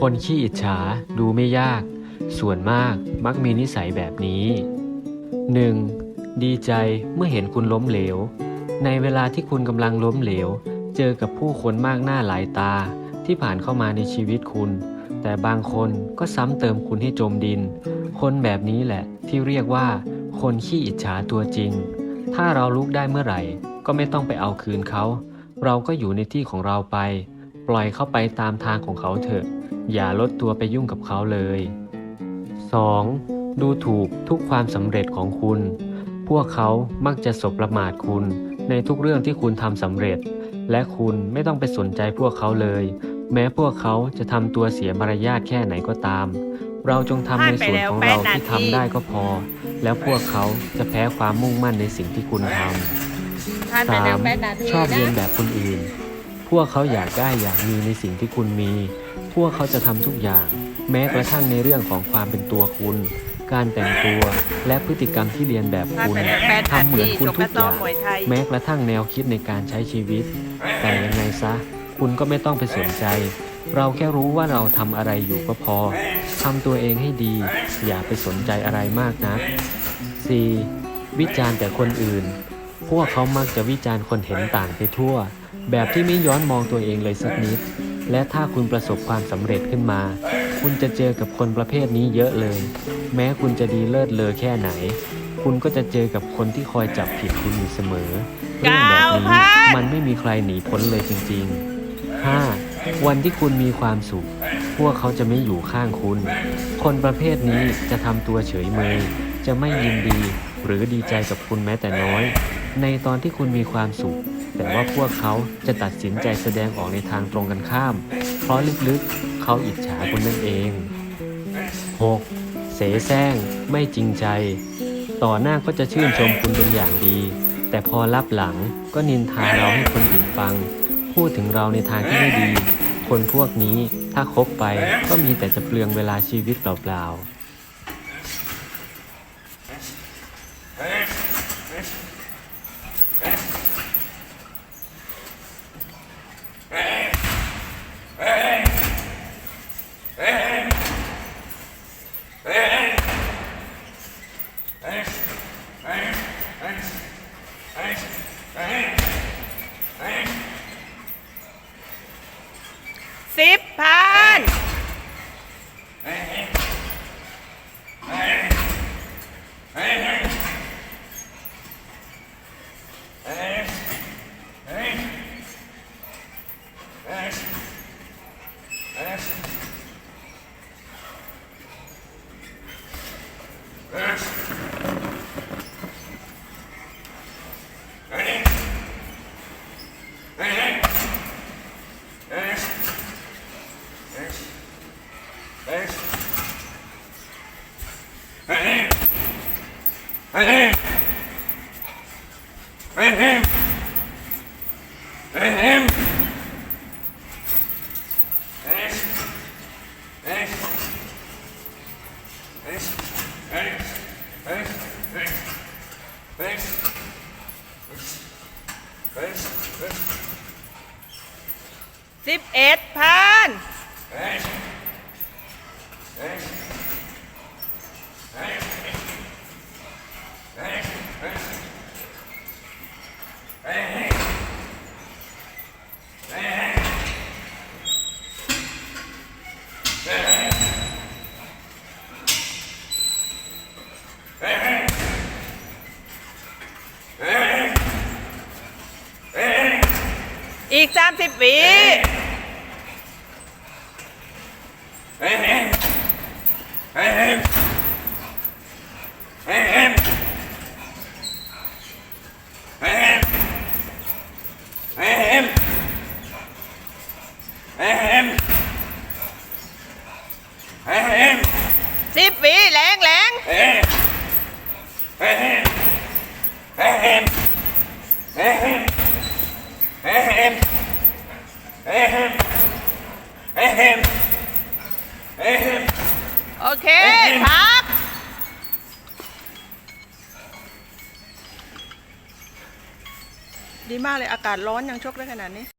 คนขี้อิจฉาดูไม่ยาก ส่วนมากมักมีนิสัยแบบนี้ 1. ดีใจเมื่อเห็นคุณล้มเหลว ในเวลาที่คุณกำลังล้มเหลว เจอกับผู้คนมากหน้าหลายตาที่ผ่านเข้ามาในชีวิตคุณ แต่บางคนก็ซ้ำเติมคุณให้จมดิน คนแบบนี้แหละที่เรียกว่า คนขี้อิจฉาตัวจริง ถ้าเราลุกได้เมื่อไหร่ ก็ไม่ต้องไปเอาคืนเขา เราก็อยู่ในที่ของเราไป ปล่อยเขาไปตามทางของเขาเถอะ อย่าลดตัวไปยุ่งกับเขาเลย 2. ดูถูกทุกความสำเร็จของคุณ พวกเขามักจะสบประมาทคุณ ในทุกเรื่องที่คุณทำสำเร็จ และคุณไม่ต้องไปสนใจพวกเขาเลย แม้พวกเขาจะทำตัวเสียมารยาทแค่ไหนก็ตาม เราจงทำในส่วนของเราที่ทำได้ก็พอ แล้วพวกเขาจะแพ้ความมุ่งมั่นในสิ่งที่คุณทำผ่านไปแล้ว 3. แปดนาทีชอบเรียนนะแบบคนอื่น พวกเขาอยากได้อยากมีในสิ่งที่คุณมี พวกเขาจะทำทุกอย่าง แม้กระทั่งในเรื่องของความเป็นตัวคุณ การแต่งตัวและพฤติกรรมที่เรียนแบบคุณทำเหมือนคุณทุกอย่างแม้กระทั่งแนวคิดในการใช้ชีวิต แต่ยังไงซะ คุณก็ไม่ต้องไปสนใจ เราแค่รู้ว่าเราทำอะไรอยู่ก็พอทำตัวเองให้ดี อย่าไปสนใจอะไรมากนะ 4. วิจารณ์แต่คนอื่น พวกเขามักจะวิจารณ์คนเห็นต่างไปทั่ว แบบที่ไม่ย้อนมองตัวเองเลยสักนิด และถ้าคุณประสบความสำเร็จขึ้นมา คุณจะเจอกับคนประเภทนี้เยอะเลย แม้คุณจะดีเลิศเลอแค่ไหน คุณก็จะเจอกับคนที่คอยจับผิดคุณอยู่เสมอเรื่องแบบนี้มันไม่มีใครหนีพ้นเลยจริงๆ 5. วันที่คุณมีความสุข พวกเขาจะไม่อยู่ข้างคุณ คนประเภทนี้จะทำตัวเฉยเมย จะไม่ยินดี หรือดีใจกับคุณแม้แต่น้อย ในตอนที่คุณมีความสุข แต่ว่าพวกเขาจะตัดสินใจแสดงออกในทางตรงกันข้าม เพราะลึกๆ เขาอิจฉาคุณนั่นเอง 6. เสแสร้งไม่จริงใจ ต่อหน้าก็จะชื่นชมคุณเป็นอย่างดี แต่พอรับหลังก็นินทาเราให้คนอื่นฟัง พูดถึงเราในทางที่ไม่ดี คนพวกนี้ถ้าคบไปก็มีแต่จะเปลืองเวลาชีวิตเปล่าๆ สิบพัน สิบเอ็ดพัน อีกสามสิบวิสิบวิแรงแรง โอเคพักดีมากเลยอากาศร้อนยังชกได้ขนาดนี้